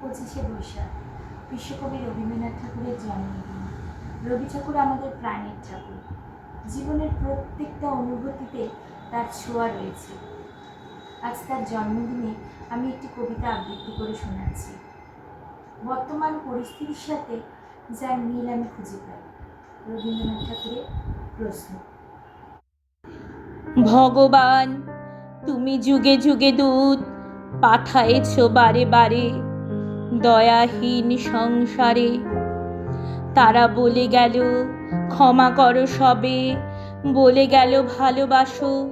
পঁচিশে বৈশাখ। বিশ্বকবি রবীন্দ্রনাথ ঠাকুরের জন্মদিন। রবি ঠাকুর আমাদের প্রাণের ঠাকুর। জীবনের প্রত্যেকটা অনুভূতিতে তার ছোঁয়া রয়েছে। আজ তার জন্মদিনে আমি একটি কবিতা আবৃত্তি করে শোনাচ্ছি। বর্তমান পরিস্থিতির সাথে যার মিল আমি খুঁজে পাই। রবীন্দ্রনাথ ঠাকুরের প্রশ্ন। ভগবান, তুমি যুগে যুগে দূত পাঠায়েছ বারে বারে। দয়াহীন সংসারে। তারা বলে গেল, ক্ষমা করো সবে। বলে গেল, ভালোবাসো।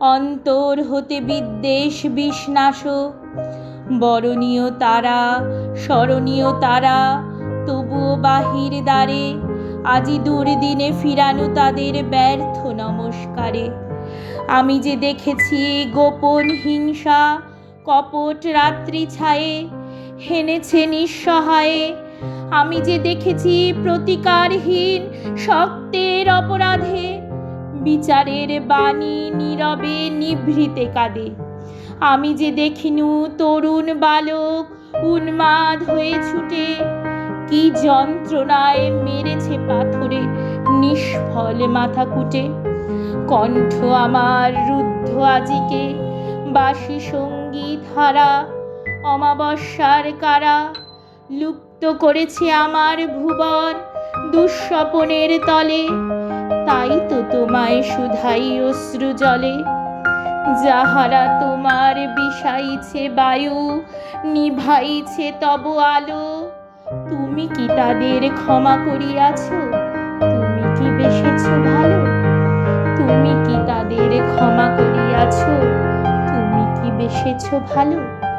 অন্তর হতে বিদ্বেষ বিষ্ণাস। বরণীয় তারা, স্মরণীয় তারা, তবুও বাহির দ্বারে। আজি দুর্দিনে ফিরানো তাদের ব্যর্থ নমস্কারে। আমি যে দেখেছি গোপন হিংসা, কপট রাত্রি ছায়ে হেনেছে নিঃসহায়ে। আমি যে দেখেছি প্রতিকারহীন শক্তের অপরাধে, বিচারের বাণী নীরবে নিভৃতে কাঁদে। আমি যে দেখিনু তরুণ বালক উন্মাদ হয়ে ছুটে, কি যন্ত্রণায় মেরেছে পাথরে নিষ্ফল মাথা কুটে। কণ্ঠ আমার রুদ্ধ আজিকে বাসি সংগীত হারা অমাবস্যার কারা? লুপ্ত করেছে আমার ভুবন দুঃস্বপনের তলে। তাই তো তোমায় শুধাই অশ্রু জলে। যাহারা তোমার বিষাইছে বায়ু, নিভাইছে তব আলো। তুমি কি তাদের ক্ষমা করিয়াছ? তুমি কি বেসেছ ভালো? তুমি কি তাদের ক্ষমা করিয়াছ? তুমি কি বেসেছ ভালো?